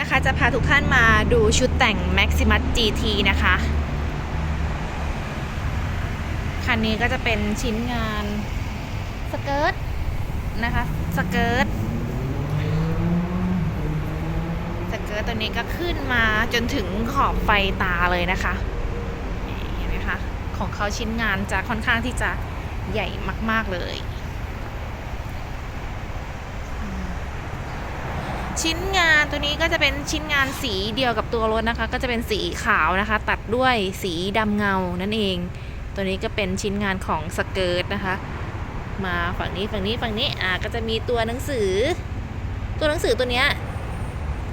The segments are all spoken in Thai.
นะคะจะพาทุกท่านมาดูชุดแต่ง Maximus GT นะคะ คันนี้ก็จะเป็นชิ้นงานสเกิร์ตนะคะสเกิร์ตสเกิร์ตตัวนี้ก็ขึ้นมาจนถึงขอบไฟตาเลยนะคะนี่เห็นไหมคะของเขาชิ้นงานจะค่อนข้างที่จะใหญ่มาก ๆ เลย ชิ้นงานตัวนี้ก็จะเป็นชิ้นงานสีเดียวกับตัวรถนะคะ ก็จะเป็นสีขาวนะคะ ตัดด้วยสีดำเงานั่นเอง ตัวนี้ก็เป็นชิ้นงานของสเกิร์ตนะคะ มาฝั่งนี้ฝั่งนี้ฝั่งนี้อ่าก็จะมีตัวหนังสือ ตัวหนังสือตัวเนี้ย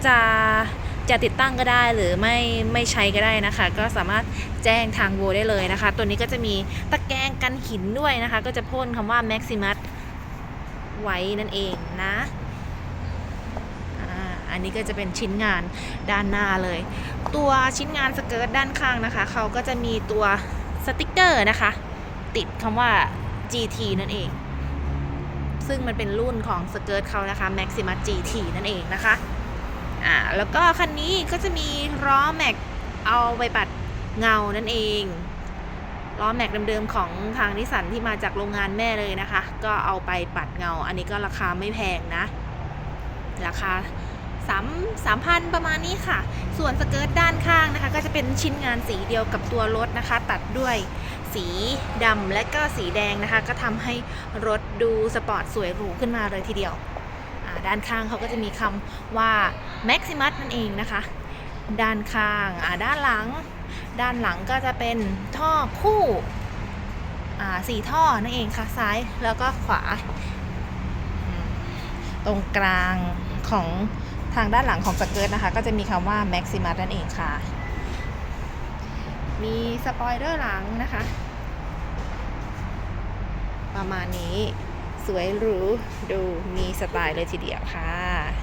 จะจะติดตั้งก็ได้หรือไม่ไม่ใช้ก็ได้นะคะ ก็สามารถแจ้งทางโวได้เลยนะคะ ตัวนี้ก็จะมีตะแกรงกันหินด้วยนะคะ ก็จะพ่นคำว่า Maximus ไว้นั่นเองนะ นนี้ก็จะเป็นชิ้นงานด้านหน้าเลย ตัวชิ้นงานสเกิร์ตด้านข้างนะคะ เขาก็จะมีตัวสติกเกอร์นะคะ ติดคำว่า GT นั่นเอง ซึ่งมันเป็นรุ่นของสเกิร์ตเขานะคะ Maximus GT นั่นเองนะคะอ่าแล้วก็คันนี้ก็จะมีล้อแม็กเอาไปปัดเงานั่นเองล้อแม็กเดิมๆของทางนิสันที่มาจากโรงงานแม่เลยนะคะ ก็เอาไปปัดเงา อันนี้ก็ราคาไม่แพงนะ ราคา 3 3,000 ประมาณนี้ค่ะ ส่วนสเกิร์ตด้านข้างนะคะ ก็จะเป็นชิ้นงานสีเดียวกับตัวรถนะคะ ตัดด้วยสีดำและก็สีแดงนะคะ ก็ทำให้รถดูสปอร์ตสวยหรูขึ้นมาเลยทีเดียว ด้านข้างเขาก็จะมีคำว่า Maximus นั่นเองนะคะ ด้านข้างด้านหลัง ด้านหลังก็จะเป็นท่อคู่สี่ท่อนั่นเองค่ะซ้ายแล้วก็ขวา ตรงกลางของ ทางด้านหลังของสเกิร์ตนะคะ ก็จะมีคำว่า Maximus นั่นเองค่ะ มีสปอยเลอร์หลังนะคะ ประมาณนี้สวยหรูดูมีสไตล์เลยทีเดียวค่ะ